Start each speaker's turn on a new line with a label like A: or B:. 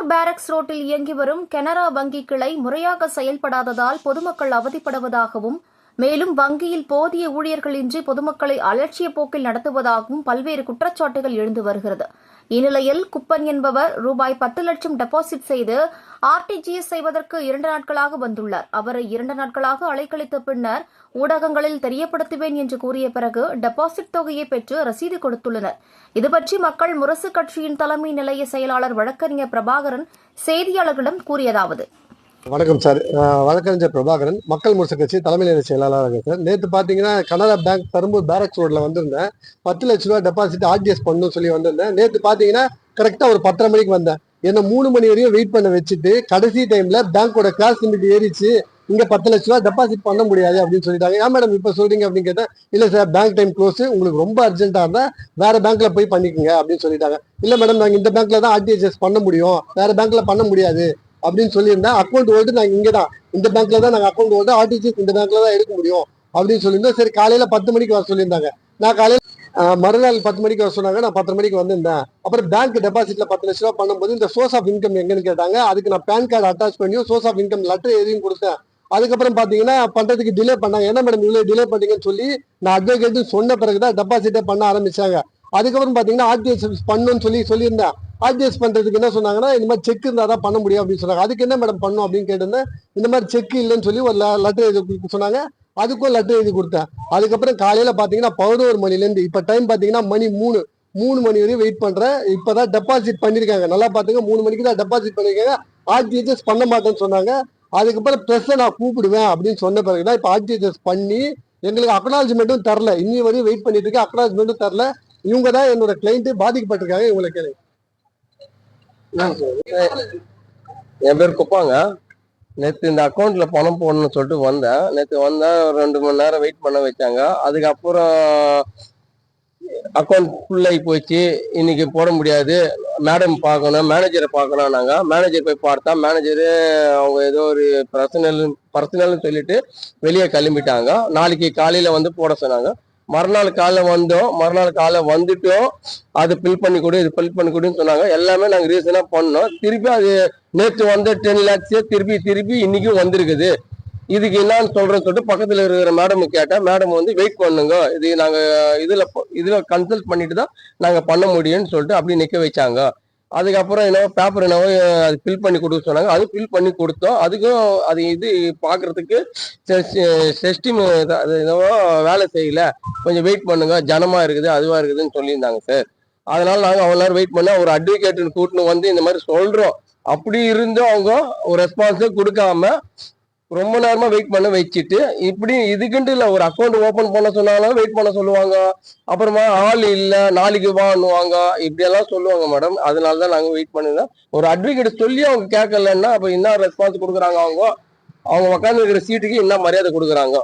A: கரூர் பேரக்ஸ் ரோட்டில் இயங்கி வரும் கனரா வங்கி கிளை முறையாக செயல்படாததால் பொதுமக்கள் அவதிப்படுவதாகவும் மேலும் வங்கியில் போதிய ஊழியர்களின்றி பொதுமக்களை அலட்சிய போக்கில் நடத்துவதாகவும் பல்வேறு குற்றச்சாட்டுகள் எழுந்து வருகிறது. இந்நிலையில் குப்பன் என்பவர் ரூபாய் பத்து லட்சம் டெபாசிட் செய்து ஆர்டிஜிஎஸ் செய்வதற்கு இரண்டு நாட்களாக வந்துள்ளார். அவரை இரண்டு நாட்களாக அலைக்கழித்த பின்னர் ஊடகங்களில் தெரியப்படுத்துவேன் என்று கூறிய பிறகு டெபாசிட் தொகையை பெற்று ரசீது கொடுத்துள்ளனர். இதுபற்றி மக்கள் முரசு கட்சியின் தலைமை நிலைய செயலாளர் வழக்கறிஞர் பிரபாகரன் செய்தியாளர்களிடம் கூறியதாவது.
B: வணக்கம் சார். வழக்கறிஞர் பிரபாகரன் மக்கள் முரசு கட்சி தலைமை நிலைய செயலாளராக சார் நேற்று பார்த்தீங்கன்னா கனரா பேங்க் பெரம்பூர் பேரக்ஸ் ரோட்ல வந்திருந்தேன். பத்து லட்ச ரூபா டெபாசிட் ஆர்டிஎஸ் பண்ணணும்னு சொல்லி வந்திருந்தேன். நேற்று பார்த்தீங்கன்னா கரெக்டாக ஒரு பத்தரை மணிக்கு வந்தேன். என்ன மூணு மணி வரையும் வெயிட் பண்ண வச்சுட்டு கடைசி டைம்ல பேங்கோட கிளாஸ் லிமிட் ஏறிச்சு. இங்க பத்து லட்ச ரூபா டெபாசிட் பண்ண முடியாது அப்படின்னு சொல்லிட்டாங்க. ஏன் மேடம் இப்போ சொல்றீங்க அப்படின்னு கேட்டேன் இல்ல சார் பேங்க் டைம் க்ளோஸ் உங்களுக்கு ரொம்ப அர்ஜென்ட்டா இருந்தா வேற பேங்க்ல போய் பண்ணிக்கோங்க அப்படின்னு சொல்லிட்டாங்க. இல்ல மேடம் நாங்க இந்த பேங்க்ல தான் ஆர்டிஎஸ்எஸ் பண்ண முடியும். வேற பேங்க்ல பண்ண முடியாது. அப்படின்னு சொல்லியிருந்தேன் அக்கௌண்ட் ஹோல்டு நாங்கள் இங்கே தான் இந்த பேங்க்ல தான் நாங்கள் அக்கௌண்ட் ஹோல்டு ஆர்டிஜிஎஸ் இந்த பேங்க்ல தான் எடுக்க முடியும் அப்படின்னு சொல்லியிருந்தோம் சரி காலையில பத்து மணிக்கு வர சொல்லியிருந்தாங்க. நான் காலையில் மறுநாள் பத்து மணிக்கு வர சொன்னாங்க. நான் பத்து மணிக்கு வந்திருந்தேன். அப்புறம் பேங்க் டெபாசிட்ல பத்து லட்ச ரூபா பண்ணும்போது இந்த சோர்ஸ் ஆஃப் இன்கம் எங்கன்னு கேட்டாங்க. அதுக்கு நான் பேன் கார்டு அட்டாச் பண்ணியும் சோர்ஸ் ஆஃப் இன்கம் லெட்டர் எதையும் கொடுத்தேன். அதுக்கப்புறம் பாத்தீங்கன்னா பண்றதுக்கு டிலே பண்ணாங்க. என்ன மேடம் இவ்வளவு டிலே பண்ணீங்கன்னு சொல்லி நான் அட்வொகேட்டும் சொன்ன பிறகுதான் டெபாசிட்டே பண்ண ஆரம்பிச்சாங்க. அதுக்கப்புறம் பார்த்தீங்கன்னா ஆர்டிஎஸ் பண்ணணும்னு சொல்லி சொல்லியிருந்தேன் ஆர்டிஎஸ் பண்ணுறதுக்கு என்ன சொன்னாங்கன்னா இந்த மாதிரி செக் இருந்தால் தான் பண்ண முடியும் அப்படின்னு சொன்னாங்க. அதுக்கு என்ன மேடம் பண்ணும் அப்படின்னு கேட்டிருந்தேன். இந்த மாதிரி செக் இல்லைன்னு சொல்லி ஒரு லெட்டர் எழுதி கொடுக்க சொன்னாங்க. அதுக்கும் லெட்டர் எழுதி கொடுத்தேன். அதுக்கப்புறம் காலையில் பார்த்தீங்கன்னா பதினோரு மணிலேருந்து இப்போ டைம் பார்த்தீங்கன்னா மணி மூணு மூணு மணி வரையும் வெயிட் பண்ணுறேன் இப்போ தான் டெபாசிட் பண்ணியிருக்காங்க நல்லா பார்த்துங்க மூணு மணிக்கு தான் டெபாசிட் பண்ணியிருக்காங்க ஆர்டிஎஸ் பண்ண மாட்டேன்னு சொன்னாங்க. அதுக்கப்புறம் ப்ரெஸ்ஸை நான் கூப்பிடுவேன் அப்படின்னு சொன்ன பிறகு தான் இப்போ ஆர்டிஎஸ் பண்ணி எங்களுக்கு அக்னாலஜ்மெண்ட்டும் தரல. இன்னி வரையும் வெயிட் பண்ணிட்டு இருக்கேன். அக்னாலஜ்மெண்ட்டும் தரல. இவங்க தான் என்னோட கிளைண்ட் பாதிக்கப்பட்டிருக்காங்க இவங்களை கேளுங்க
C: என் பேர் குப்பாங்க. நேற்று இந்த அக்கௌண்ட்ல பணம் போடணும்னு சொல்லிட்டு வந்தேன். நேற்று வந்தேன் ஒரு ரெண்டு மணி நேரம் வெயிட் பண்ண வச்சாங்க. அதுக்கப்புறம் அக்கௌண்ட் ஃபுல்லாகி போச்சு. இன்னைக்கு போட முடியாது. மேடம் பார்க்கணும் மேனேஜரை பார்க்கணும் நாங்கள் மேனேஜர் போய் பார்த்தா மேனேஜரு அவங்க ஏதோ ஒரு பர்சனல் பர்சனல்னு சொல்லிட்டு வெளியே கிளம்பிட்டாங்க. நாளைக்கு காலையில் வந்து போட சொன்னாங்க. மறுநாள் காலைல வந்தோம். மறுநாள் காலைல வந்துட்டோம். அது ஃபில் பண்ணி கொடு இது ஃபில் பண்ணி கொடுன்னு சொன்னாங்க. எல்லாமே நாங்கள் ரீசனாக பண்ணோம். திருப்பி அது நேற்று வந்த டென் லேக்ஸே திருப்பி திருப்பி இன்னைக்கும் வந்திருக்குது. இதுக்கு என்னன்னு சொல்றேன்னு சொல்லிட்டு பக்கத்தில் இருக்கிற மேடம் கேட்டால் மேடம் வந்து வெயிட் பண்ணுங்க. இது நாங்கள் இதில் இதில் கன்சல்ட் பண்ணிட்டு தான் நாங்கள் பண்ண முடியும்னு சொல்லிட்டு அப்படி நிற்க வச்சாங்க. அதுக்கப்புறம் என்னவோ பேப்பர் என்னவோ அது ஃபில் பண்ணி கொடுக்க சொன்னாங்க. அது ஃபில் பண்ணி கொடுத்தோம். அதுக்கும் அது இது பாக்குறதுக்கு சிஸ்டம் அது என்னவோ வேலை செய்யல. கொஞ்சம் வெயிட் பண்ணுங்க. ஜனமா இருக்குது அதுவா இருக்குதுன்னு சொல்லியிருந்தாங்க சார் அதனால நாங்க அவ்வளோ நேரம் வெயிட் பண்ண ஒரு அட்வொகேட்னு கூட்டின்னு வந்து இந்த மாதிரி சொல்றோம். அப்படி இருந்தும் அவங்க ஒரு ரெஸ்பான்ஸும் கொடுக்காம ரொம்ப நேரமா வெயிட் பண்ண வச்சுட்டு இப்படி இதுக்குன்ட்டு இல்ல ஒரு அக்கௌண்ட் ஓபன் பண்ண சொன்னாலும் வெயிட் பண்ண சொல்லுவாங்க. அப்புறமா ஆள் இல்ல நாளைக்கு வாங்குவாங்க இப்படி எல்லாம் சொல்லுவாங்க மேடம் அதனால தான் நாங்க வெயிட் பண்ணிருந்தோம். ஒரு அட்வொகேட் சொல்லி அவங்க கேட்கலன்னா அப்ப என்ன ரெஸ்பான்ஸ் கொடுக்குறாங்க அவங்க? அவங்க உட்காந்து இருக்கிற சீட்டுக்கு என்ன மரியாதை கொடுக்குறாங்க?